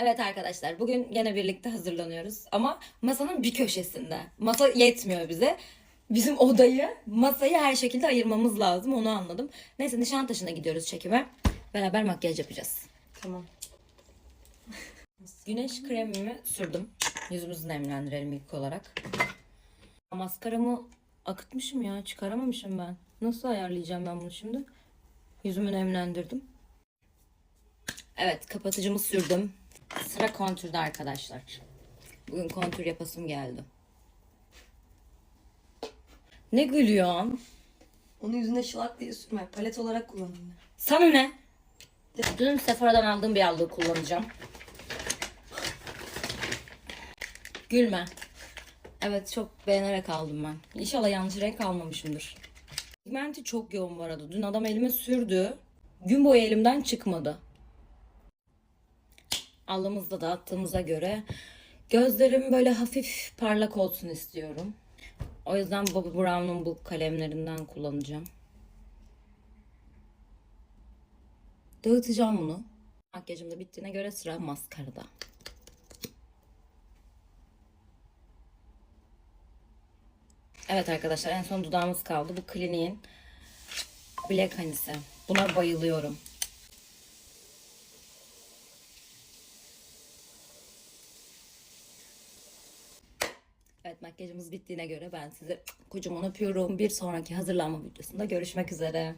Evet arkadaşlar bugün gene birlikte hazırlanıyoruz ama masanın bir köşesinde. Masa yetmiyor bize. Bizim odayı, masayı her şekilde ayırmamız lazım onu anladım. Neyse Nişantaşı'na gidiyoruz çekime. Beraber makyaj yapacağız. Tamam. Güneş kremimi sürdüm. Yüzümüzü nemlendirelim ilk olarak. Maskaramı akıtmışım ya çıkaramamışım ben. Nasıl ayarlayacağım ben bunu şimdi? Yüzümü nemlendirdim. Evet kapatıcımı sürdüm. Sıra kontürde arkadaşlar. Bugün kontür yapasım geldi. Ne gülüyorsun? Onu yüzüne şılak diye sürme. Palet olarak kullan onu. Sana ne? Dün Sephora'dan aldığım bir allığı kullanacağım. Gülme. Evet çok beğenerek aldım ben. İnşallah yanlış renk almamışımdır. Pigmenti çok yoğun bu arada. Dün adam elime sürdü. Gün boyu elimden çıkmadı. Allığımızda da attığımıza göre gözlerim böyle hafif parlak olsun istiyorum. O yüzden Bobbi Brown'un bu kalemlerinden kullanacağım. Dağıtacağım bunu. Makyajım da bittiğine göre sıra maskarada. Evet arkadaşlar en son dudağımız kaldı. Bu Clinique'in Black Honey'si. Buna bayılıyorum. Evet makyajımız bittiğine göre ben size kocaman öpüyorum. Bir sonraki hazırlanma videosunda görüşmek üzere.